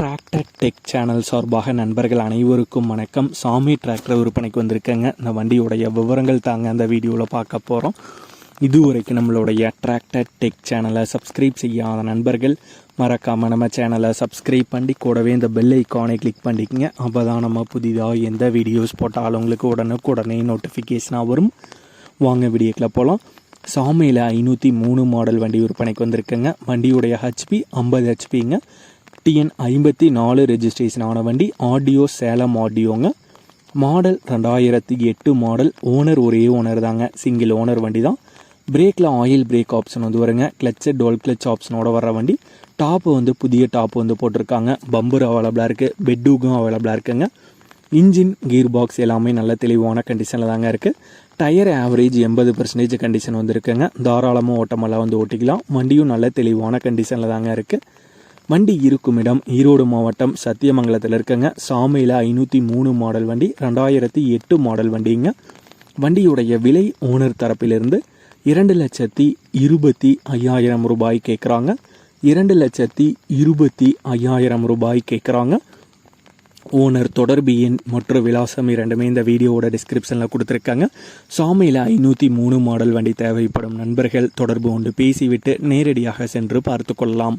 Tractor tech channel சார்பாக நண்பர்கள் அனைவருக்கும் வணக்கம். சாமி டிராக்டர் விற்பனைக்கு வந்திருக்கேங்க. இந்த வண்டியுடைய விவரங்கள் தாங்க அந்த வீடியோவில் பார்க்க போகிறோம் இதுவரைக்கும் நம்மளுடைய டிராக்டர் டெக் சேனலை சப்ஸ்கிரைப் செய்யாத நண்பர்கள் மறக்காமல் நம்ம சேனலை சப்ஸ்கிரைப் பண்ணி கூடவே இந்த பெல் ஐக்கானை கிளிக் பண்ணிக்கங்க. அப்போ தான் நம்ம புதிதாக எந்த வீடியோஸ் போட்டாலும் உங்களுக்கு உடனுக்குடனே நோட்டிஃபிகேஷனாக வரும். வாங்க வீடியோக்கில் போகலாம் சாமியில் ஐநூற்றி மூணு மாடல் வண்டி விற்பனைக்கு வந்திருக்குங்க. வண்டியுடைய ஹெச்பி ஐம்பது ஹெச்பிங்க டிஎன் ஐம்பத்தி நாலு ரெஜிஸ்ட்ரேஷன் ஆன வண்டி ஆடியோ சேலம் ஆடியோங்க மாடல் ரெண்டாயிரத்தி எட்டு மாடல் ஓனர் ஒரே ஓனர் தாங்க. சிங்கிள் ஓனர் வண்டி தான் பிரேக்கில் ஆயில் பிரேக் ஆப்ஷன் வந்து வருங்க. கிளச்சு டோல் கிளச் ஆப்ஷனோட வர வண்டி. டாப்பு வந்து புதிய டாப் வந்து போட்டிருக்காங்க. பம்பர் அவைலபிளாக இருக்குது பெட்டுக்கும் அவைலபிளாக இருக்குங்க. இன்ஜின் கீர் பாக்ஸ் எல்லாமே நல்ல தெளிவான கண்டிஷனில் தாங்க இருக்குது டயர் ஆவரேஜ் எண்பது பர்சன்டேஜ் கண்டிஷன் வந்து இருக்குங்க தாராளமாக ஓட்டமெல்லாம் வந்து ஓட்டிக்கலாம். வண்டியும் நல்ல தெளிவான கண்டிஷனில் தாங்க இருக்குது வண்டி இருக்கும் இடம் ஈரோடு மாவட்டம் சத்தியமங்கலத்தில் இருக்கங்க. சாமியில் ஐநூற்றி மூணு மாடல் வண்டி ரெண்டாயிரத்தி எட்டு மாடல் வண்டிங்க. வண்டியுடைய விலை ஓனர் தரப்பிலிருந்து இரண்டு லட்சத்தி இருபத்தி ஐயாயிரம் ரூபாய் கேட்குறாங்க இரண்டு லட்சத்தி இருபத்தி ஐயாயிரம் ரூபாய் கேட்குறாங்க ஓனர் தொடர்பு எண் மற்றும் விலாசம் இரண்டுமே இந்த வீடியோவோட டிஸ்கிரிப்ஷனில் கொடுத்துருக்காங்க. சாமியில் ஐநூற்றி மூணு மாடல் வண்டி தேவைப்படும் நண்பர்கள் தொடர்பு கொண்டு பேசிவிட்டு நேரடியாக சென்று பார்த்து கொள்ளலாம்.